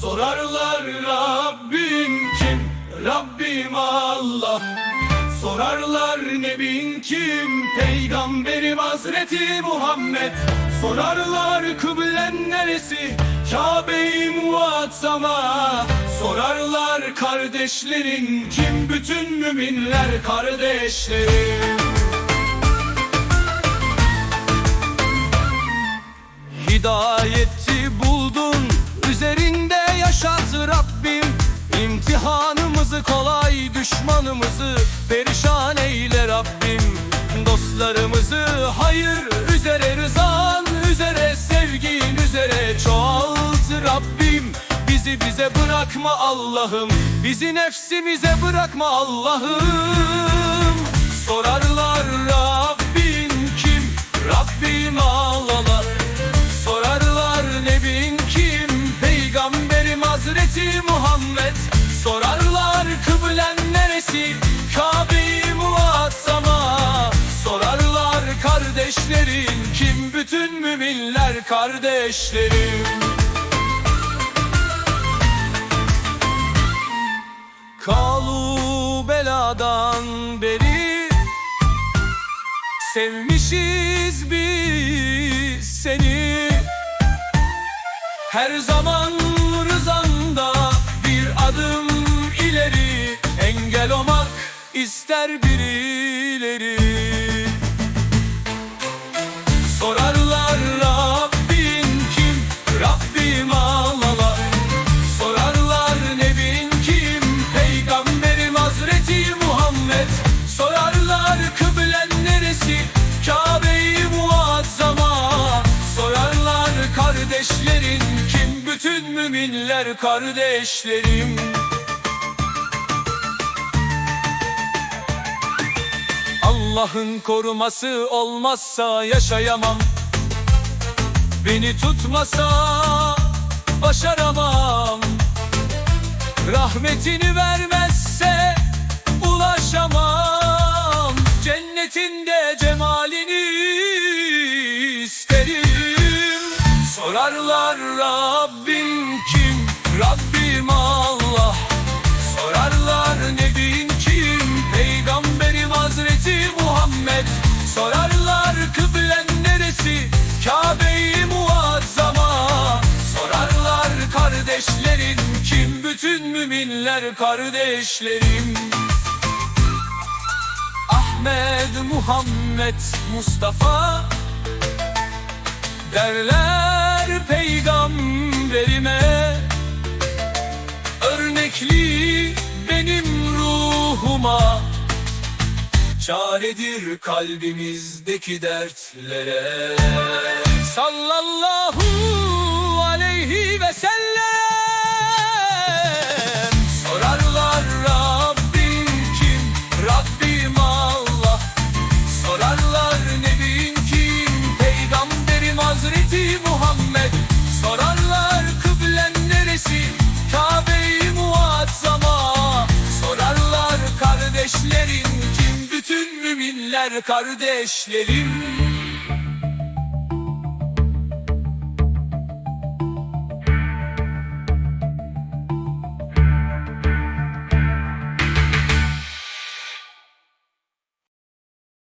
Sorarlar Rabbim kim? Rabbim Allah Sorarlar Nebin kim? Peygamberim Hazreti Muhammed Sorarlar kıblen neresi? Kabe-i Muazzama Sorarlar kardeşlerin kim? Bütün müminler kardeşlerim Hidayeti buldun Üzerinde İmtihanımızı kolay Düşmanımızı perişan eyle Rabbim. Dostlarımızı hayır üzere Rızan üzere Sevgin üzere çoğalt Rabbim. Bizi bize bırakma Allah'ım. Bizi nefsimize bırakma Allah'ım neresi? Kabe-i Muazzama Sorarlar kardeşlerin kim? Bütün müminler kardeşlerim Kalu beladan beri Sevmişiz biz seni Her zaman ister birileri Sorarlar Rabbin kim? Rabbim ağlalar Sorarlar Nebin kim? Peygamberim Hazreti Muhammed Sorarlar kıblen neresi? Kabe-i Muazzama Sorarlar kardeşlerin kim? Bütün müminler kardeşlerim Allah'ın koruması olmazsa yaşayamam. Beni tutmasa başaramam. Rahmetini vermezse ulaşamam. Cennetinde cemalini isterim. Sorarlar Rabbim kim? Rabbim müminler kardeşlerim. Ahmet, Muhammed, Mustafa. Derler peygamberime Örnekli benim ruhuma Çaredir kalbimizdeki dertlere. Sallallahu Kardeşlerim